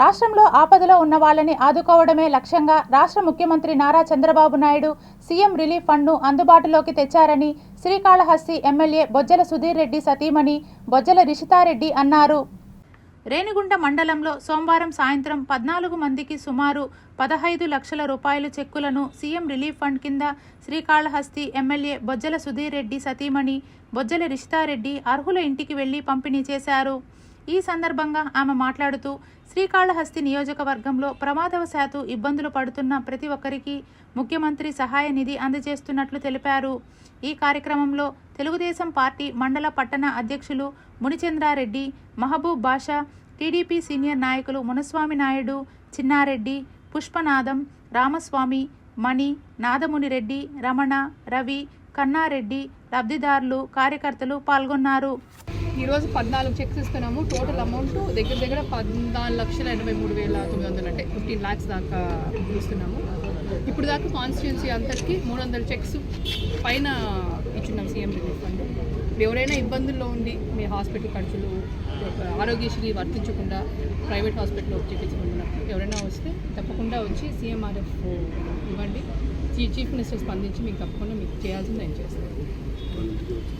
రాష్ట్రంలో ఆపదలో ఉన్న వాళ్ళని ఆదుకోవడమే లక్ష్యంగా రాష్ట్ర ముఖ్యమంత్రి నారా చంద్రబాబు నాయుడు సీఎం రిలీఫ్ ఫండ్ను అందుబాటులోకి తెచ్చారని శ్రీకాళహస్తి ఎమ్మెల్యే బొజ్జల సుధీర్ రెడ్డి సతీమణి బొజ్జల రిషితారెడ్డి అన్నారు. రేణిగుంట మండలంలో సోమవారం సాయంత్రం పద్నాలుగు మందికి సుమారు పదహైదు లక్షల రూపాయల చెక్కులను సీఎం రిలీఫ్ ఫండ్ కింద శ్రీకాళహస్తి ఎమ్మెల్యే బొజ్జల సుధీర్ రెడ్డి సతీమణి బొజ్జల రిషితారెడ్డి అర్హుల ఇంటికి వెళ్ళి పంపిణీ చేశారు. ఈ సందర్భంగా ఆమె మాట్లాడుతూ శ్రీకాళహస్తి నియోజకవర్గంలో ప్రమాదవశాత్తు ఇబ్బందులు పడుతున్న ప్రతి ఒక్కరికి ముఖ్యమంత్రి సహాయ నిధి అందజేస్తున్నట్లు తెలిపారు. ఈ కార్యక్రమంలో తెలుగుదేశం పార్టీ మండల పట్టణ అధ్యక్షులు మునిచంద్రారెడ్డి మహబూబ్ బాషా టీడీపీ సీనియర్ నాయకులు మునస్వామి నాయుడు చిన్నారెడ్డి పుష్పనాదం రామస్వామి మణి నాదమునిరెడ్డి రమణ రవి కన్నారెడ్డి లబ్ధిదారులు కార్యకర్తలు పాల్గొన్నారు. ఈరోజు పద్నాలుగు చెక్స్ ఇస్తున్నాము. టోటల్ అమౌంట్ దగ్గర దగ్గర పద్నాలుగు లక్షల ఎనభై మూడు వేల తొమ్మిది వందలు అంటే ఫిఫ్టీన్ ల్యాక్స్ దాకా ఇస్తున్నాము. ఇప్పుడు దాకా కాన్స్టిట్యున్సీ అంతటికి మూడు వందల చెక్స్ పైన ఇచ్చున్నాం సీఎం రిలీఫ్ ఫండ్ ఎవరైనా ఇబ్బందుల్లో ఉండి మీ హాస్పిటల్ ఖర్చులు ఆరోగ్యశ్రీ వర్తించకుండా ప్రైవేట్ హాస్పిటల్లో చికిత్సకుంటున్నప్పుడు ఎవరైనా వస్తే తప్పకుండా వచ్చి సీఎంఆర్ఎఫ్ ఇవ్వండి. చీఫ్ మినిస్టర్ స్పందించి మీకు తప్పకుండా మీకు చేయాల్సింది నేను చేస్తాను